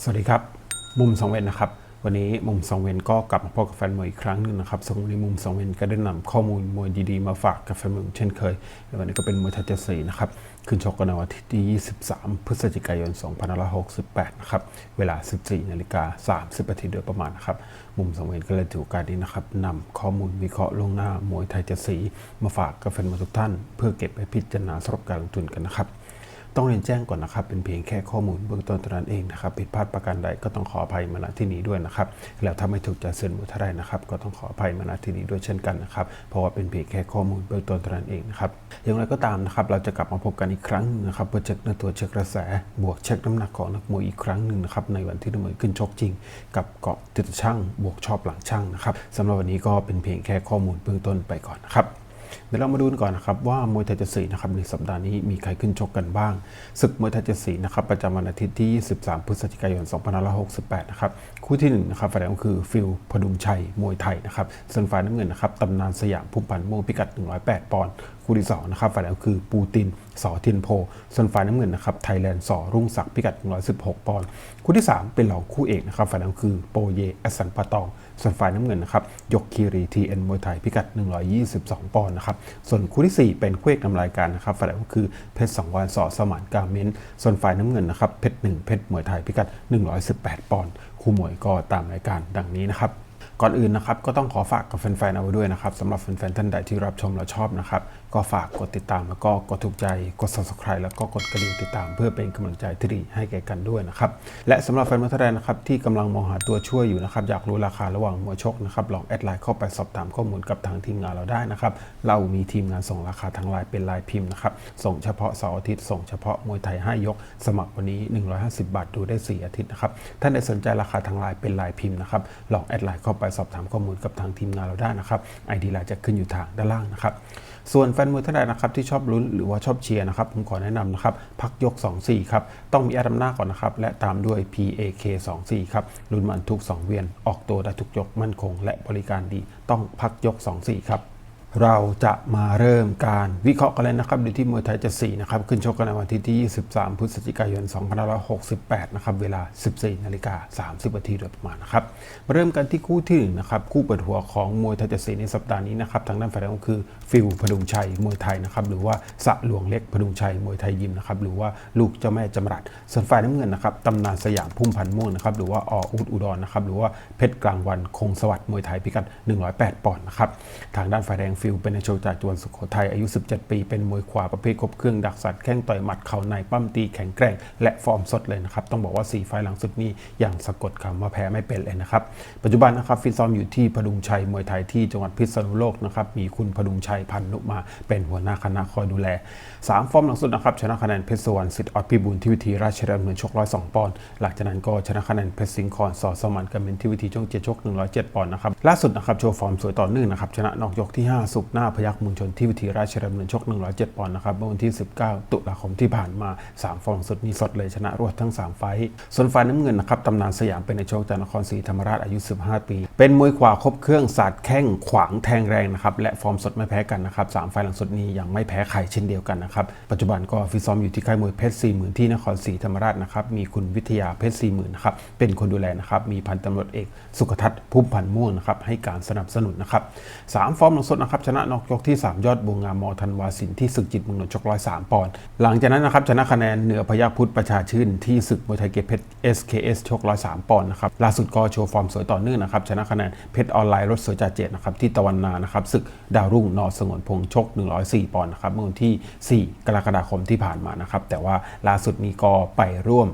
สวัสดีครับ มุมสองเวนนะครับ วันนี้มุมสองเวนก็กลับมาพบกับแฟนมวยอีกครั้งหนึ่งนะครับสำหรับวันนี้มุมสองเวนก็ได้นำข้อมูลมวยดีๆมาฝากกับแฟนมวยเช่นเคยวันนี้ก็เป็นมวยไทยเจสีนะครับขึ้นชกกันในวันที่ 23 พฤศจิกายน 2568 นะครับ เวลา 14 นาฬิกา 30นาทีโดยประมาณนะครับ มุมสองเวนก็เลยถือโอกาสนี้นะครับนำข้อมูลวิเคราะห์ลงหน้ามวยไทยเจสีมาฝากกับแฟนมวยทุกท่าน เพื่อเก็บไปพิจารณาสำหรับการลงทุนกันนะครับ ต้องเรียนแจ้งก่อนนะครับ เป็นเพียงแค่ข้อมูลเบื้องต้นเท่านั้นเองนะครับผิดพลาดประการใดก็ต้องขออภัยมาณที่นี้ด้วยนะครับ แล้วถ้าไม่ถูกใจเส้นมุทไรนะครับ ก็ต้องขออภัยมาณที่นี้ด้วยเช่นกันนะครับ เพราะว่าเป็นเพียงแค่ข้อมูลเบื้องต้นเท่านั้นเองนะครับ อย่างไรก็ตามนะครับ เราจะกลับมาพบกันอีกครั้งหนึ่งนะครับเพื่อเช็คตัวเช็คกระแส บวกเช็คน้ำหนักของนักมวยอีกครั้งหนึ่งนะครับในวันที่นักมวยขึ้นชกจริง กับเกาะติดช่าง บวกชอบหลังช่างนะครับสำหรับวันนี้ก็เป็นเพียงแค่ข้อมูลเบื้องต้นไปก่อนนะครับ เดี๋ยวเรามาดูกันก่อนนะครับว่ามวยไทยเจ็ดสีนะครับในสัปดาห์นี้มีใครขึ้นชกกันบ้างศึกมวยไทยเจ็ดสีนะครับประจำวันอาทิตย์ที่ 23 พฤศจิกายน 2568 นะครับคู่ที่1นะครับฝ่ายแดงคือฟิลพดุงชัยมวยไทยนะครับส่วนฝ่ายน้ำเงินนะครับตำนานสยามพุ่มพันธ์ม่วงพิกัด 108 ปอนด์คู่ที่2นะครับฝ่ายแดงคือปูตินสอทียนโพ ส่วนฝ่ายน้ำเงินนะครับไทยแลนด์สอรุ่งศักดิ์พิกัด 116 ปอนด์คู่ที่ 3 เป็นเหล่าคู่เอกนะครับฝ่ายแดงคือโปเยอสันปะตอง ส่วนฝ่ายน้ำเงินนะครับยกคีรีทีเอ็นมวยไทยพิกัด 122 ปอนด์นะครับส่วนคู่ที่ 4 เป็นคู่เอกนำรายการนะครับฝ่ายแดงก็คือเพชรสองวันสอสมานกาเมนส่วนฝ่ายน้ำเงินนะครับเพชรหนึ่งเพชรมวยไทยพิกัด 118 ปอนด์คู่มวยก็ตามรายการดังนี้นะครับก่อนอื่นนะครับก็ต้องขอฝากกับแฟนๆเอาไว้ด้วยนะครับสำหรับแฟนๆท่านใดที่รับชมและชอบนะครับ ก็ฝากกดติดตามแล้วก็กดถูกใจกด subscribe แล้วก็กดกระดิ่งติดตาม เพื่อเป็นกำลังใจที่ดีให้แก่กันด้วยนะครับ และสำหรับแฟนมวยไทยนะครับที่กำลังมองหาตัวช่วยอยู่นะครับอยากรู้ราคาระหว่างมวยชกนะครับลองแอดไลน์เข้าไปสอบถามข้อมูลกับทางทีมงานเราได้นะครับเรามีทีมงานส่งราคาทางไลน์เป็นลายพิมพ์นะครับส่งเฉพาะเสาร์อาทิตย์ส่งเฉพาะมวยไทย 5 ยก สมัครวันนี้ 150 บาทดูได้ 4 อาทิตย์นะครับท่านใดสนใจราคาทางไลน์เป็นลายพิมพ์นะครับลองแอดไลน์เข้าไปสอบถามข้อมูลกับทางทีมงานเราได้นะครับไอดีไลน์จะขึ้นอยู่ทางด้านล่างนะครับส่วนแฟนมวยท่านใดนะครับที่ชอบลุ้นหรือว่าชอบเชียร์นะครับผมขอแนะนำนะครับพักยก 2-4ครับต้องมีแอดนำหน้าก่อนนะครับและตามด้วย PAK 2-4ครับลุ้นมันทุก 2 เวียน ออกตัวได้ทุกยกมั่นคง และบริการดีต้องพักยก 2-4ครับ เราจะมาเริ่มการวิเคราะห์กันเลยนะครับดูที่มวยไทยจะ4นะครับ ขึ้นชกกันในวันที่ที่ 23 พฤศจิกายน 2568 นะครับ เวลา 14 นาฬิกา 30 นาทีโดยประมาณนะครับ มาเริ่มกันที่คู่ที่1นะครับ คู่เปิดหัวของมวยไทยจะ4ในสัปดาห์นี้นะครับ ทางด้านฝ่ายแดงก็คือฟิลพดุงชัยมวยไทยนะครับ หรือว่าสะหลวงเล็กพดุงชัยมวยไทยยิมนะครับ หรือว่าลูกเจ้าแม่จำรัด ส่วนฝ่ายน้ำเงินนะครับตำนานสยามพุ่มพันธ์ม่วงนะครับ หรือว่าออุดอุดรนะครับ หรือว่าเพชรกลางวันคงสวัสดิ์มวยไทยพิกัด108 ปอนด์นะครับ ทางด้านฝ่ายแดงฟิลเป็นในโชว์จากจังหวัดสุโขทัยอายุ 17 ปี เป็นมวยขวาประเภทครบเครื่องดักสัตว์แข้งต่อยหมัดเข่าในปั้มตีแข็งแกร่ง และฟอร์มสดเลยนะครับต้องบอกว่า4ไฟล์หลังสุดนี้อย่างสะกดคำว่าแพ้ไม่เป็นเลยนะครับปัจจุบันนะครับฟิตซ้อมอยู่ที่พดุงชัยมวยไทยที่จังหวัดพิษณุโลกนะครับมีคุณพดุงชัยพันนุมาเป็นหัวหน้าคณะคอยดูแล 3 ฟอร์มหลังสุดนะครับชนะคะแนนเพชรสวรรณสิทธิ์อดพิบูลที่วิธีราชดำเนินชก102ปอนด์หลังจากนั้นก็ชนะคะแนนเพชรสิงห์คอนสอสมันกันเป็นที่วิธีช่วงเจ็ดชก107ปอนด์นะครับล่าสุดนะครับโชว์ฟอร์มสวยต่อเนื่องนะครับชนะนอกยกที่5สุกหน้าพยักมุลชนที่วิธีราชดำเนินชก 107 ปอนด์นะครับเมื่อวันที่ 19 ตุลาคมที่ผ่านมา 3 ฟอร์มสุดนี้สดเลยชนะรวดทั้ง 3 ไฟส่วนฝ่ายน้ำเงินนะครับตำนานสยามเป็นในโชคจากนครศรีธรรมราชอายุ 15 ปี เป็นมวยขวาครบเครื่องสาดแข้งขวางแทงแรงนะครับและฟอร์มสดไม่แพ้กันนะครับสามไฟล์หลังสุดนี้ยังไม่แพ้ใครเช่นเดียวกันนะครับปัจจุบันก็ฟิตซ้อมอยู่ที่ค่ายมวยเพชรสี่หมื่นที่นครศรีธรรมราชนะครับมีคุณวิทยาเพชรสี่หมื่นนะครับเป็นคนดูแลนะครับมีพันตำรวจเอกสุขทัศน์พุ่มพันธ์ม่วงนะครับให้การสนับสนุนนะครับสามฟอร์มหลังสุดนะครับชนะนอกยกที่ 3 ยอดบวงงามมอธันวาสินที่ศึกจิตมืองนนชกร้อยสามปอนด์หลังจากนั้นนะครับชนะคะแนนเหนือพยัคฆ์พุทธประชาชื่นที่ศึกมวยไทยเกตเพชร SKS ชกร้อยสามปอนด์นะครับล่าสุดก็โชว์ฟอร์มสวยต่อเนื่องนะครับชนะคะแนนเพชรออนไลน์รถสวยจ่าเจตนะครับที่ตะวันนานะครับศึกดาวรุ่งนอสงวนพงษ์ชก 104 ปอนด์นะครับเมื่อวันที่ 4 กรกฎาคมที่ผ่านมานะครับแต่ว่าล่าสุดนี้ก็ไปร่วม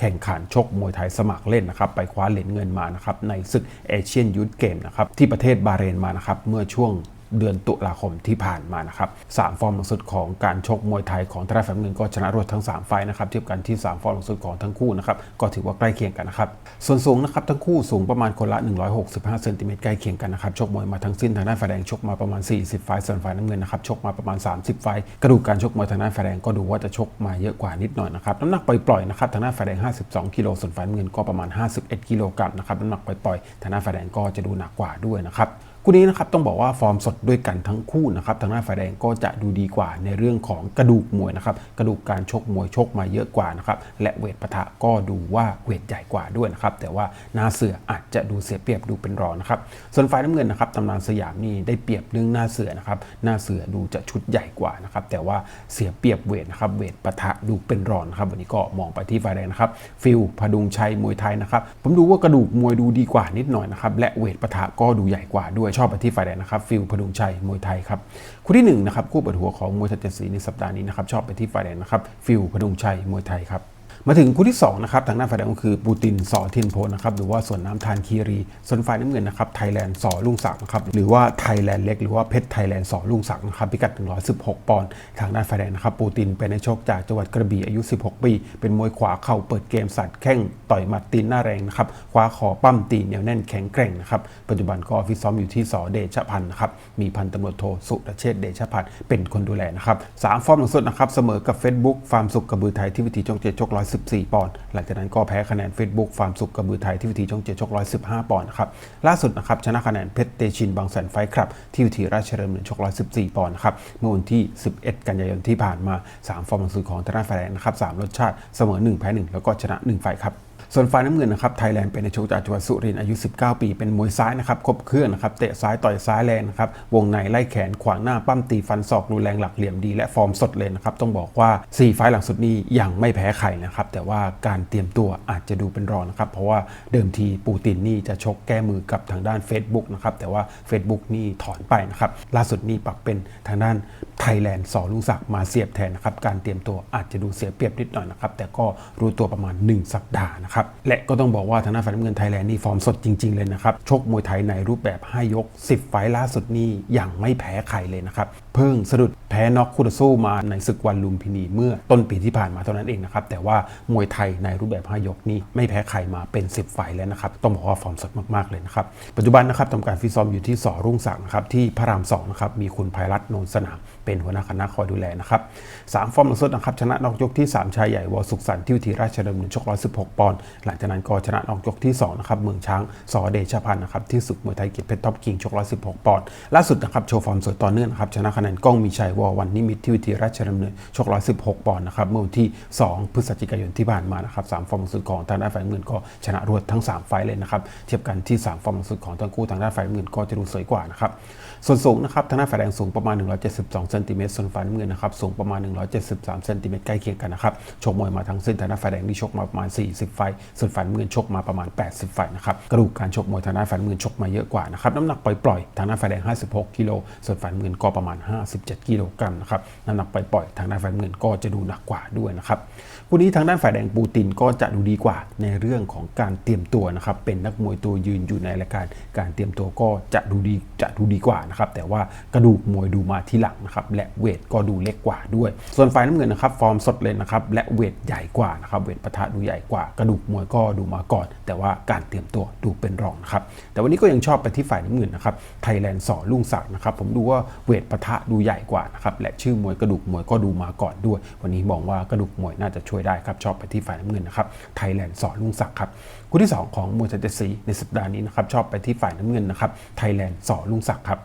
แข่งขันชกมวยไทยสมัครเล่นนะครับไปคว้าเหรียญเงินมานะครับในศึกเอเชียนยูทเกมนะครับที่ประเทศบาเรนมานะครับเมื่อช่วง เดือนตุลาคมที่ผ่านมานะครับสามฟอร์มหลังสุดของการชกมวยไทยของทราแฟมเงินก็ชนะรวดทั้ง 3 ไฟล์นะครับเทียบกันที่ 3 ฟอร์มหลังสุดของทั้งคู่นะครับก็ถือว่าใกล้เคียงกันนะครับส่วนสูงนะครับทั้งคู่สูงประมาณคนละ 165เซนติเมตรใกล้เคียงกันนะครับชกมวยมาทั้งสิ้นทางด้านฝ่ายแดงชกมาประมาณ 40 ไฟล์ส่วนฝ่ายน้ำเงินนะครับชกมาประมาณ 30 ไฟล์กระดูกการชกมวยทางด้านฝ่ายแดงก็ดูว่าจะชกมาเยอะกว่านิดหน่อยนะครับน้ำหนักปล่อยๆนะครับทางด้านฝ่ายแดง 52กิโลส่วนฝ่ายน้ำเงินก็ประมาณ 51กิโลกรัมนะครับน้ำหนักปล่อยๆทางด้านฝ่ายแดงก็จะดูหนักกว่าด้วยนะครับ คู่นี้นะครับต้องบอกว่าฟอร์มสดด้วยกันทั้งคู่นะครับทางด้าฝ่ายแดงก็จะดูดีกว่าในเรื่องของกระดูกมวยนะครับกระดูกการชกมวยชกมาเยอะกว่านะครับและเวทปะทะก็ดูว่าเวทใหญ่กว่าด้วยนะครับแต่ว่าหน้าเสืออาจจะดูเสียเปรียบดูเป็นรองนะครับส่วนฝ่ายน้ำเงินนะครับตำนานสยามนี่ได้เปรียบเรื่องหน้าเสือนะครับหน้าเสือดูจะชุดใหญ่กว่านะครับแต่ว่าเสียเปรียบเวทนะครับเวทปะทะดูเป็นรองนะครับวันนี้ก็มองไปที่ฝ่ายแดงนะครับฟิลพดุงชัยมวยไทยนะครับผมดูว่ากระดูกมวยดูดีกว่านิดหน่อยนะครับและเวทปะทะก็ดูใหญ่กว่าด้วยชอบไปที่ฝ่ายแดงนะครับฟิลพดุงชัยมวยไทยครับคู่ที่หนึ่งนะครับคู่เปิดหัวของมวยทัศน์ศรีในสัปดาห์นี้นะครับชอบไปที่ฝ่ายแดงนะครับฟิลพดุงชัยมวยไทยครับ มาถึงคู่ที่สองนะครับทางด้านฝ่ายแดงก็คือปูตินสอเทียนโพนะครับหรือว่าส่วนน้ำทานคีรี ส่วนฝ่ายน้ำเงินนะครับไทยแลนด์สอลุงศักดิ์นะครับหรือว่าไทยแลนด์เล็กหรือว่าเพชรไทยแลนด์สอลุงศักดิ์นะครับพิกัด 116 ปอนด์ทางด้านฝ่ายแดงนะครับปูตินเป็นนักชกจากจังหวัดกระบี่อายุ 16 ปี เป็นมวยขวาเข่าเปิดเกมสัตว์แข้งต่อยหมัดตีนหน้าแรงนะครับคว้าคอปั้มตีนเหนียวแน่นแข็งแกร่งนะครับปัจจุบันก็ฟิตซ้อมอยู่ที่สอเดชพันธ์นะครับมีพันตำรวจโทสุรเชษเดชพันธ์เป็นคนดูแลนะครับสามฟอร์มหลังสุดนะครับเสมอกับ Facebook ฟาร์มสุขกระบือไทยที่วิธีจงเจชก114 ปอนด์ หลังจากนั้นก็แพ้คะแนน Facebook ฟาร์มสุขกระบือไทยที่วิธีช่องเจ็ดชก115 ปอนด์นะครับ ล่าสุดนะครับชนะคะแนนเพชรเตชินบางแสนไฟครับ ที่วิธีราชดำเนินชก114 ปอนด์นะครับ เมื่อวันที่ 11 กันยายนที่ผ่านมาสามฟอร์มหลังสุดของทนายแดงนะครับสามรสชาติเสมอ 1 แพ้ 1 แล้วก็ชนะ 1 ไฟครับ ส่วนฝ่ายน้ำเงินนะครับไทยแลนด์เป็นในชกจากจังหวัดสุรินทร์อายุ 19 ปี เป็นมวยซ้ายนะครับครบเครื่องนะครับเตะซ้ายต่อยซ้ายแรงนะครับวงในไล่แขนขวางหน้าปั้มตีฟันศอกรุนแรงหลักเหลี่ยมดี และฟอร์มสดเลยนะครับต้องบอกว่า 4 ไฟล์หลังสุดนี้ยังไม่แพ้ใครนะครับแต่ว่าการเตรียมตัวอาจจะดูเป็นรองนะครับเพราะว่าเดิมทีปูตินนี่จะชกแก้มือกับทางด้าน Facebook นะครับแต่ว่า Facebook นี่ถอนไปนะครับล่าสุดนี่ปรับเป็นทางด้านไทยแลนด์สอลุงศักดิ์มาเสียบแทนนะครับการเตรียมตัวอาจจะดูเสียเปรียบนิดหน่อยนะครับแต่ก็รู้ตัวประมาณ 1 สัปดาห์นะครับและก็ต้องบอกว่าทางด้านฝ่ายน้ำเงินไทยแลนด์นี่ฟอร์มสดจริง ๆ เลยนะครับ ชกมวยไทยในรูปแบบ 5 ยก 10 ไฟล์ล่าสุดนี่อย่างไม่แพ้ใครเลยนะครับ เพิ่งสะดุดแพ้น็อกคูดาสู้มาในศึกวันลุมพินีเมื่อต้นปีที่ผ่านมาเท่านั้นเองนะครับแต่ว่ามวยไทยในรูปแบบ 5 ยกนี่ไม่แพ้ใครมาเป็น 10ไฟแล้วนะครับต้องบอกว่าฟอร์มสดมากๆเลยนะครับปัจจุบันนะครับทำการฟิตซ้อมอยู่ที่สอรุ่งศักดิ์นะครับที่พระราม2นะครับมีคุณภัยรัตน์โนนสนามเป็นหัวหน้าคณะคอยดูแลนะครับสามฟอร์มหลังสุดนะครับชนะนอกยกที่ 3 ชายใหญ่วอสุขสันต์ที่วิธีราชดำเนินชก116 ปอนด์หลังจากนั้นก็ชนะนอกยกที่2นะครับเมืองช้างสอเดชพันธ์นะครับที่ศึกมวยไทยกียรติเพชรท็อปคิงชก116 ปอนด์ล่าสุดนะครับโชว์ฟอร์มสวยต่อเนื่องนะครับชนะคะนนก้องมีชัยวอวันนิมิตที่วิธีราชดำเนินชก116 ปอนด์นะครับเมื่อวันที่ 2 พฤศจิกายนที่ผ่านมานะครับสามฟอร์มหลังสุดของทางด้านฝ่ายเงินก็ชนะรวดทั้ง 3 ไฟเลยนะครับเทียบกันที่ 3 ฟอร์มหลังสุดของทั้งคู่ทางด้านฝ่ายเงินก็จะดูสวยกว่านะครับ ส่วนสูงนะครับทางด้าฝ่ายแดงสูงประมาณ 172เซนติเมตรส่วนฝ่ายน้ำเงินนะครับสูงประมาณ 173เซนติเมตรใกล้เคียงกันนะครับชกมวยมาทั้งสิ้นทางด้าฝ่ายแดงที่ชกมาประมาณ 40 ไฟส่วนฝ่ายน้ำเงินชกมาประมาณ 80 ไฟนะครับกระดูกการชกมวยทางด้าฝ่ายน้ำเงินชกมาเยอะกว่านะครับน้ำหนักปล่อยๆทางด้าฝ่ายแดง 56กิโลส่วนฝ่ายน้ำเงินก็ประมาณ 57กิโลกรัมนะครับน้ำหนักปล่อยๆทางด้าฝ่ายน้ำเงินก็จะดูหนักกว่าด้วยนะครับ คู่นี้ทางด้านฝ่ายแดงปูตินก็จะดูดีกว่าในเรื่องของการเตรียมตัวนะครับ เป็นนักมวยตัวยืนอยู่ในรายการ การเตรียมตัวก็จะดูดีจะดูดีกว่านะครับ แต่ว่ากระดูกมวยดูมาที่หลังนะครับ และเวทก็ดูเล็กกว่าด้วย ส่วนฝ่ายน้ำเงินนะครับ ฟอร์มสดเลยนะครับ และเวทใหญ่กว่านะครับ เวทปะทะดูใหญ่กว่า กระดูกมวยก็ดูมาก่อน แต่ว่าการเตรียมตัวดูเป็นรองนะครับ แต่วันนี้ก็ยังชอบไปที่ฝ่ายน้ำเงินนะครับ ไทยแลนด์สอลุ่งศักดิ์นะครับ ผมดูว่าเวทปะทะดูใหญ่กว่านะครับ และชื่อมวยกระดูกมวยก็ดูมาก่อนด้วย วันนี้มองว่ากระดูกมวยน่าจะช่วยได้ครับชอบไปที่ฝ่ายน้ำเงินนะครับไทยแลนด์สอลุ่งศักดิ์ครับคู่ที่ 2 ของมวยไทยเจ็ดสีในสัปดาห์นี้นะครับชอบไปที่ฝ่ายน้ำเงินนะครับไทยแลนด์สอลุ่งศักดิ์ครับ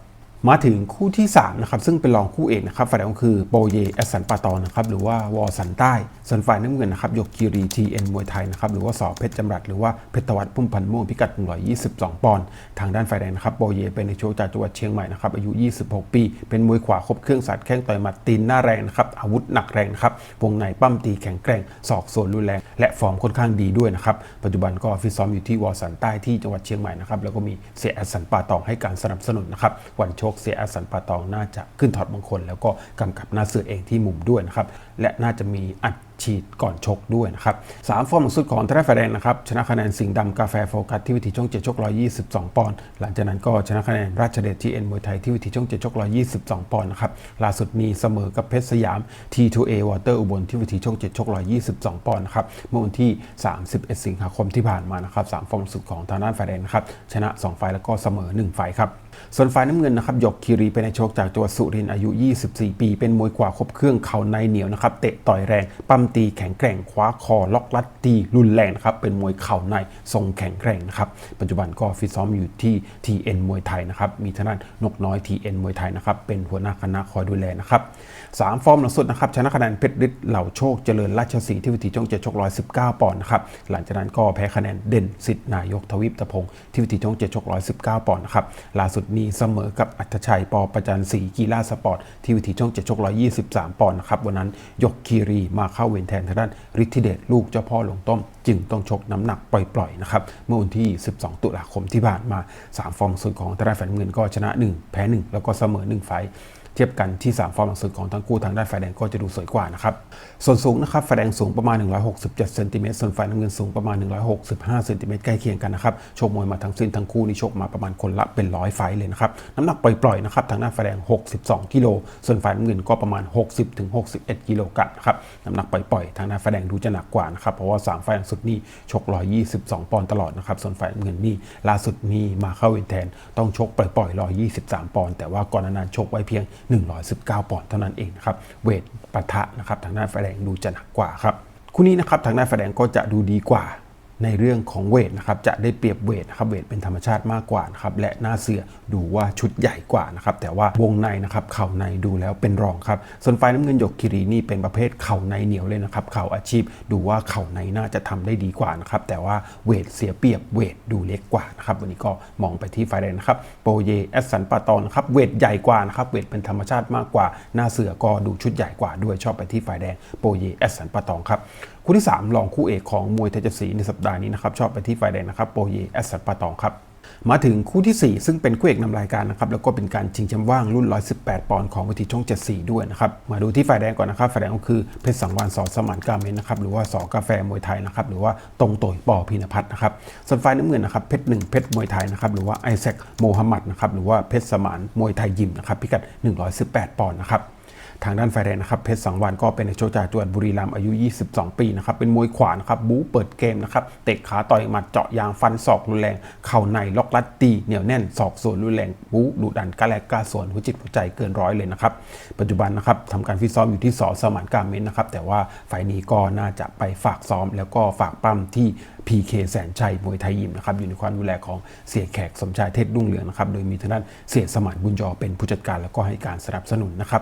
มาถึงคู่ที่3นะครับซึ่งเป็นรองคู่เอกนะครับฝ่ายแดงคือโปเยแอสันปาตอนนะครับหรือว่าวอสันใต้ส่วนฝ่ายน้ำเงินนะครับยกคีรีทีเอ็นมวยไทยนะครับหรือว่าสอเพชรจำรัดหรือว่าเพชรวัดพุ่มพันธ์ม่วงพิกัด 122 ปอนด์ทางด้านฝ่ายแดงนะครับโปเยเป็นในโชว์จากจังหวัดเชียงใหม่นะครับอายุ 26 ปี เป็นมวยขวาครบเครื่องสัตว์แข้งต่อยหมัดตีนหน้าแรงนะครับอาวุธหนักแรงนะครับวงในปั้มตีแข็งแกร่งศอกส่วนรุนแรงและฟอร์มค่อนข้างดีด้วยนะครับปัจจุบันก็ฟิตซ้อมอยู่ที่วอสันใต้ที่จังหวัดเชียงใหม่นะครับแล้วก็มีเสียแอสันปาตองให้การสนับสนุนนะครับวันโชคเสียอสสันปาตองน่าจะขึ้นถอดมงคล แล้วก็กำกับหน้าเสือเองที่มุมด้วยนะครับและน่าจะมีอัด ฉีดก่อนชกด้วยนะครับสามฟอร์มหลังสุดของทราฟแดงนะครับชนะคะแนนสิงห์ดำกาแฟโฟกัสที่วิธีช่องเจ็ดชก122ปอนด์หลังจากนั้นก็ชนะคะแนนราชเดชทีเอ็นมวยไทยที่วิธีช่องเจ็ดชก122ปอนด์นะครับล่าสุดมีเสมอกับเพชรสยาม T2A Water อุบลที่วิธีช่องเจ็ดชก122ปอนด์นะครับเมื่อวันที่31สิงหาคมที่ผ่านมานะครับสามฟอร์มหลังสุดของทางด้านฝ่ายแดนะครับชนะ2ไฟแล้วก็เสมอ1ไฟครับส่วนฝ่ายน้ำเงินนะครับหยกคีรีเป็นในโชคจากจังหวัดสุรินทร์อายุ 24 ปี เป็นมวยกว่าครบเครื่องเข่าในเหนียวนะครับเตะต่อยแรงปั้มตีแข็งแกร่งคว้าคอล็อกลัดตีรุนแรงนะครับเป็นมวยเข่าในทรงแข็งแกร่งนะครับปัจจุบันก็ฟิตซ้อมอยู่ที่ TN มวยไทยนะครับมีทางด้านนกน้อย TN มวยไทยนะครับเป็นหัวหน้าคณะคอยดูแลนะครับสามฟอร์มหลังสุดนะครับชนะคะแนนเพชรฤทธิ์เหล่าโชคเจริญราชสีที่วิธีช่องเจ็ดชกร้อยสิบเก้าปอนด์นะครับหลังจากนั้นก็แพ้คะแนนเด่นสิทธิ์นายกทวีปตะพงที่วิธีช่องเจ็ดชกร้อยสิบเก้าปอนด์นะครับล่าสุดนี้เสมอกับอัตชัยปอประจันศรีกีฬาสปอร์ตที่วิธีช่องเจ็ดชกร้อยยี่สิบสามปอนด์นะครับวันนั้นยกคีรีมาเข้าเวรแทนทางด้านฤทธิเดชลูกเจ้าพ่อหลวงต้มจึงต้องชกน้ำหนักปล่อยๆนะครับเมื่อวันที่ 12 ตุลาคมที่ผ่านมา 3 ฟอร์มสุดของทางด้านแฟนเงินก็ชนะ 1 แพ้ 1 แล้วก็เสมอ 1 ไฟ เทียบกันที่ 3 ฟอร์มหลังสุดของทั้งคู่ทางด้านฝ่ายแดงก็จะดูสวยกว่านะครับ ส่วนสูงนะครับฝ่ายแดงสูงประมาณ 167เซนติเมตรส่วนฝ่ายน้ำเงินสูงประมาณ 165เซนติเมตรใกล้เคียงกันนะครับชกมวยมาทั้งสิ้นทั้งคู่นี่ชกมาประมาณคนละเป็นร้อยไฟเลยนะครับน้ำหนักปล่อยๆนะครับทางด้านฝ่ายแดง 62กิโลส่วนฝ่ายน้ำเงินก็ประมาณ 60ถึง61กิโลกรัมนะครับน้ำหนักปล่อยๆทางด้านฝ่ายแดงดูจะหนักกว่านะครับเพราะว่า3ไฟล์หลังสุดนี่ชก122ปอนด์ตลอดนะครับส่วนฝ่ายน้ำเงินนี่ล่าสุดนี่มาเข้าเวรแทนต้องชกปล่อยๆ123 ปอนด์แต่ว่าก่อนนานั้นชกไว้เพียง119 ปอนด์เท่านั้นเองนะครับเวทปะทะนะครับทางด้านฝ่ายแดงดูจะหนักกว่าครับคู่นี้นะครับทางด้านฝ่ายแดงก็จะดูดีกว่า ในเรื่องของเวทนะครับจะได้เปรียบเวทนะครับเวทเป็นธรรมชาติมากกว่านะครับและหน้าเสือดูว่าชุดใหญ่กว่านะครับแต่ว่าวงในนะครับเข่าในดูแล้วเป็นรองครับส่วนฝ่ายน้ำเงินหยกคิรีนี่เป็นประเภทเข่าในเหนียวเลยนะครับเข่าอาชีพดูว่าเข่าในน่าจะทำได้ดีกว่านะครับแต่ว่าเวทเสียเปรียบเวทดูเล็กกว่านะครับวันนี้ก็มองไปที่ฝ่ายแดงนะครับโปเยแอสสันปาตอนนะครับเวทใหญ่กว่านะครับเวทเป็นธรรมชาติมากกว่า หน้าเสือก็ดูชุดใหญ่กว่าด้วยชอบไปที่ฝ่ายแดงโปเยแอสสันปาตองครับ คู่ที่ 3 รองคู่เอกของมวยเทจศรีในสัปดาห์นี้นะครับ ชอบไปที่ฝ่ายแดงนะครับ โปเยแอสสันปาตองครับ มาถึงคู่ที่ 4 ซึ่งเป็นคู่เอกนำรายการนะครับ แล้วก็เป็นการชิงแชมป์ว่างรุ่น 118 ปอนด์ของวิธีช่อง 74 ด้วยนะครับ มาดูที่ฝ่ายแดงก่อนนะครับฝ่ายแดงก็คือเพชรสังวานสอสมานกาเมนนะครับ หรือว่าสอกาแฟมวยไทยนะครับ หรือว่าตรงโตยปอพินพัฒน์นะครับ ส่วนฝ่ายน้ำเงินนะครับ เพชรหนึ่งเพชรมวยไทยนะครับ หรือว่าไอแซคโมฮัมหมัดนะครับ หรือว่าเพชรสมานมวยไทยยิมนะครับ พิกัด 118 ปอนด์นะครับ ทางด้านฝ่ายแดงนะครับเพชรสังวานก็เป็นนักชกจาจัวัดบุรีรัมย์อายุ 22 ปีนะครับเป็นมวยขวานะครับบู๊เปิดเกมนะครับเตะขาต่อยหมัดเจาะยางฟันศอกรุนแรง เข่าในล็อกลัดตีเหนียวแน่นศอกส่วนรุนแรงบู๊ดุดันกล้าแลกกล้าส่วนหัวจิตหัวใจเกินร้อยเลยนะครับปัจจุบันนะครับทำการฟิตซ้อมอยู่ที่สอสมานการเมนนะครับแต่ว่าฝ่ายนี้ก็น่าจะไปฝากซ้อมแล้วก็ฝากปั้มที่ PK แสนชัยมวยไทยยิมนะครับอยู่ในความดูแลของเสียแขกสมชายเทศรุ่งเรืองนะครับโดยมีทางด้านเสียสมานบุญยอเป็นผู้จัดการแล้วก็ให้การสนับสนุนนะครับ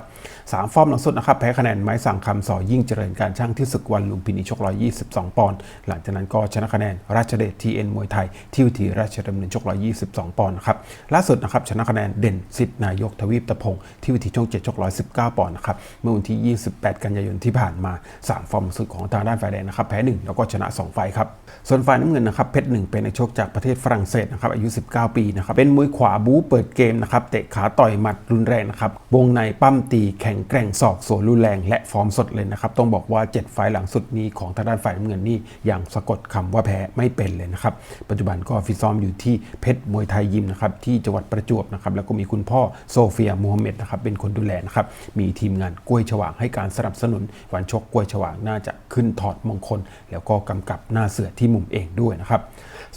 สามฟอร์มหลังสุดนะครับแพ้คะแนนไม้สั่งคำสอยิ่งเจริญการช่างที่ศึกวันลุมพินีชก 122 ปอนด์หลังจากนั้นก็ชนะคะแนนราชเดชทีเอ็นมวยไทยที่วิธีราชดำเนินชก 122 ปอนด์นะครับล่าสุดนะครับชนะคะแนนเด่นสิทธิ์นายกทวีปตะพงศ์ที่วิธีช่อง7ชก 119 ปอนด์นะครับเมื่อวันที่ 28 กันยายนที่ผ่านมาสามฟอร์มสุดของทางด้านฝ่ายแดงนะครับแพ้หนึ่งแล้วก็ชนะสองไฟครับส่วนฝ่ายน้ำเงินนะครับเพชรหนึ่งเป็นนักชกจากประเทศฝรั่งเศสนะครับอายุ 19 ปีนะครับเป็นมวยขวาบู๊เปิดเกมนะครับเตะขาต่อยหมัดรุนแรงนะครับวงในปั้มตีแข็งแกร่งศอกสวนรุนแรงและฟอร์มสดเลยนะครับต้องบอกว่า 7 ไฟล์หลังสุดนี้ของทางด้านฝ่ายน้ำเงินนี่อยังสะกดคำว่าแพ้ไม่เป็นเลยนะครับปัจจุบันก็ฟิตซ้อมอยู่ที่เพชรมวยไทยยิมนะครับที่จังหวัดประจวบนะครับแล้วก็มีคุณพ่อโซเฟียมูฮัมเหม็ดนะครับเป็นคนดูแลนะครับมีทีมงานกล้วยฉวางให้การสนับสนุนวันชกกล้วยฉวางน่าจะขึ้นถอดมงคล แล้วก็กำกับหน้าเสือที่มุมเองด้วยนะครับ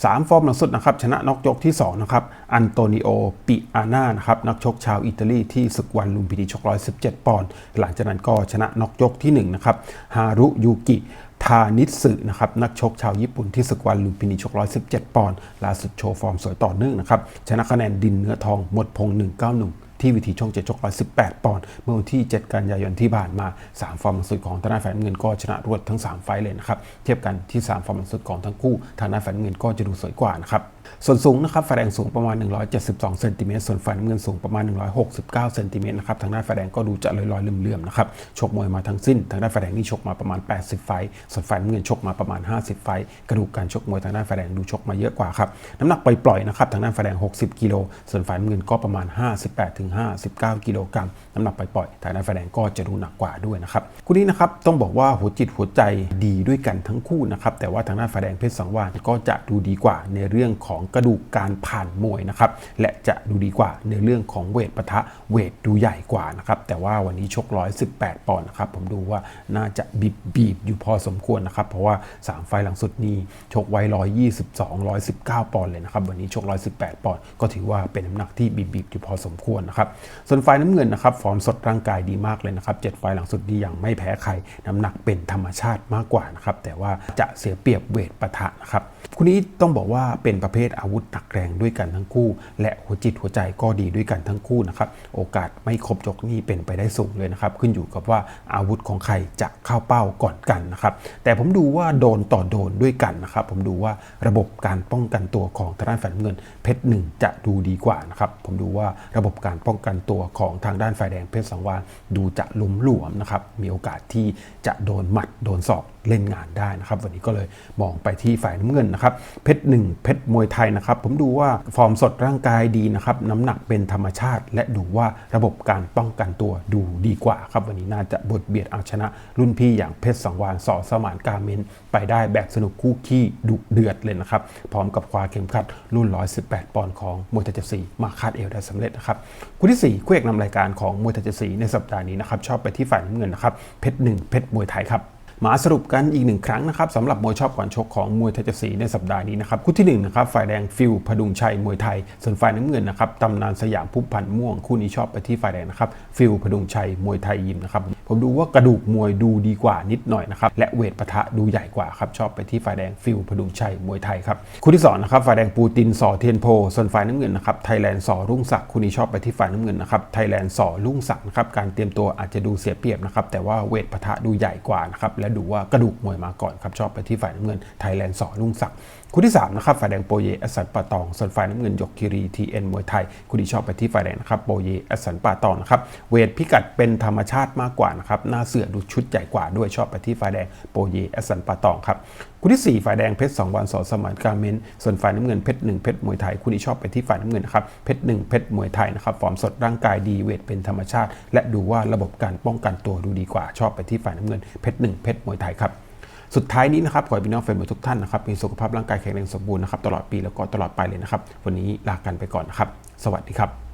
สามฟอร์มหลังสุดนะครับชนะน็อกยกที่2นะครับอันโตนิโอปิอาน่านะครับนักชกชาวอิตาลีที่ศึกวันลุมพินีชก117ปอนด์หลังจากนั้นก็ชนะน็อกยกที่1นะครับฮารุยูกิทานิสึนะครับนักชกชาวญี่ปุ่นที่ศึกวันลุมพินีชก117ปอนด์ล่าสุดโชว์ฟอร์มสวยต่อเนื่องนะครับชนะคะแนนดินเนื้อทองหมดพง191 ที่วิธีช่องเจ็ดชกร้อยสิบแปดปอนด์เมื่อวันที่ 7 กันยายนที่ผ่านมา 3 ฟอร์มสุดของทางด้านฝ่ายเงินก็ชนะรวดทั้ง 3 ไฟเลยนะครับ เทียบกันที่ 3 ฟอร์มสุดของทั้งคู่ทางด้านฝ่ายเงินก็จะดูสวยกว่านะครับ ส่วนสูงนะครับฝ่ายแดงสูงประมาณ 172เซนติเมตรส่วนฝ่ายน้ำเงินสูงประมาณ 169เซนติเมตรนะครับทางด้านฝ่ายแดงก็ดูจะลอยๆเลื่อมๆนะครับชกมวยมาทั้งสิ้น ทางด้านฝ่ายแดงนี่ชกมาประมาณ 80 ไฟส่วนฝ่ายน้ำเงินชกมาประมาณ 50 ไฟกระดูกการชกมวยทางด้านฝ่ายแดงดูชกมาเยอะกว่าครับน้ำหนักปล่อยๆนะครับทางด้านฝ่ายแดง 60 กิโลส่วนฝ่ายน้ำเงินก็ประมาณ 58-59 กิโลกรัมน้ำหนักปล่อยๆทางด้านฝ่ายแดงก็จะดูหนักกว่าด้วยนะครับคู่นี้นะครับต้องบอกว่าหัวจิตหัวใจดีด้วยกันทั้งคู่นะครับแต่ว่าทางด้านฝ่ายแดงเพชรสังวาลก็จะดูดีกว่าในเรื่องของของกระดูกการผ่านมวยนะครับและจะดูดีกว่าในเรื่องของเวทปะทะเวทดูใหญ่กว่านะครับแต่ว่าวันนี้ชก 118 ปอนด์นะครับผมดูว่าน่าจะบีบบีบอยู่พอสมควรนะครับเพราะว่า 3 ไฟล์หลังสุดนี้ชกไว้ 122 119 ปอนด์เลยนะครับวันนี้ชก 118 ปอนด์ก็ถือว่าเป็นน้ำหนักที่บีบบีบอยู่พอสมควรนะครับส่วนไฟล์น้ำเงินนะครับฟอร์มสดร่างกายดีมากเลยนะครับเจ็ดไฟล์หลังสุดนี้ยังไม่แพ้ใครน้ำหนักเป็นธรรมชาติมากกว่านะครับแต่ว่าจะเสียเปรียบเวทปะทะนะครับคู่นี้ต้องบอกว่าเป็นประเภทอาวุธหนักแรงด้วยกันทั้งคู่ และหัวจิตหัวใจก็ดีด้วยกันทั้งคู่นะครับโอกาสไม่ครบยกนี่เป็นไปได้สูงเลยนะครับ ขึ้นอยู่กับว่าอาวุธของใครจะเข้าเป้าก่อนกันนะครับ แต่ผมดูว่าโดนต่อโดนด้วยกันนะครับ ผมดูว่าระบบการป้องกันตัวของทางด้านฝ่ายเงินเพชรหนึ่งจะดูดีกว่านะครับผมดูว่าระบบการป้องกันตัวของทางด้านฝ่ายแดงเพชรสังวานดูจะลุมหลวมนะครับมีโอกาสที่จะโดนหมัดโดนศอก เล่นงานได้นะครับวันนี้ก็เลยมองไปที่ฝ่ายน้ำเงินนะครับเพชรหนึ่งเพชรมวยไทยนะครับผมดูว่าฟอร์มสดร่างกายดีนะครับน้ำหนักเป็นธรรมชาติ และดูว่าระบบการป้องกันตัวดูดีกว่าครับวันนี้น่าจะบทเบียดเอาชนะ รุ่นพี่อย่างเพชรสังวานสอสมานกาเมน ไปได้แบบสนุกคู่ขี้ดุเดือดเลยนะครับพร้อมกับคว้าเข็มขัดรุ่น 118 ปอนด์ของมวยไทยเจสีมาคาดเอวได้สำเร็จนะครับคู่ที่สี่คู่เอกนำรายการของมวยไทยเจสีในสัปดาห์นี้นะครับชอบไปที่ฝ่ายน้ำเงินนะครับเพชรหนึ่งเพชรมวยไทยครับ มาสรุปกันอีกหนึ่งครั้งนะครับสำหรับมวยชอบก่อนชกของมวยไทยเจสีในสัปดาห์นี้นะครับคู่ที่หนึ่งนะครับฝ่ายแดงฟิลพดุงชัยมวยไทย ส่วนฝ่ายน้ำเงินนะครับตำนานสยามผู้พันม่วงคู่นี้ชอบไปที่ฝ่ายแดงนะครับฟิลพดุงชัยมวยไทยยิมนะครับผมดูว่ากระดูกมวยดูดีกว่านิดหน่อยนะครับและเวทปะทะดูใหญ่กว่าครับชอบไปที่ฝ่ายแดงฟิลพดุงชัยมวยไทยครับคู่ที่สองนะครับฝ่ายแดงปูตินสอเทียนโพส่วนฝ่ายน้ำเงินนะครับไทยแลนด์สอรุ่งศักดิ์คู่นี้ชอบไปที่ฝ่ายน้ำเงินนะครับไทยแลนด์สอรุ่งศักดิ์นะครับการเตรียมตัวอาจจะดูเสียเปรียบนะครับแต่ว่าเวทปะทะดูใหญ่กว่านะครับและดูว่ากระดูกมวยมาก่อนครับชอบไปที่ฝ่ายน้ำเงินไทยแลนด์สอรุ่งศักดิ์ คู่ที่3นะครับฝ่ายแดงโปเยอสันปาตอง ส่วนฝ่ายน้ำเงินยกคิรีทีเอ็นมวยไทยคู่ที่ชอบไปที่ฝ่ายแดงนะครับโปเยอสันปาตองนะครับเวทพิกัดเป็นธรรมชาติมากกว่านะครับหน้าเสือดูชุดใหญ่กว่าด้วยชอบไปที่ฝ่ายแดงโปเยอสันปาตองครับคู่ที่ 4 ฝ่ายแดงเพชรสองวันสอสมานการเมน ส่วนฝ่ายน้ำเงินเพชรหนึ่งเพชรมวยไทยคู่นี้ชอบไปที่ฝ่ายน้ำเงินนะครับเพชรหนึ่งเพชรมวยไทยนะครับฟอร์มสดร่างกายดีเวทเป็นธรรมชาติ และดูว่าระบบการป้องกันตัวดูดีกว่าชอบไปที่ฝ่ายน้ำเงินเพชรหนึ่งเพชรมวยไทยครับ สุดท้ายนี้นะครับขอให้พี่น้องแฟนบอลทุกท่านนะครับมีสุขภาพร่างกายแข็งแรงสมบูรณ์นะครับตลอดปีแล้วก็ตลอดไปเลยนะครับ วันนี้ลากันไปก่อนนะครับ สวัสดีครับ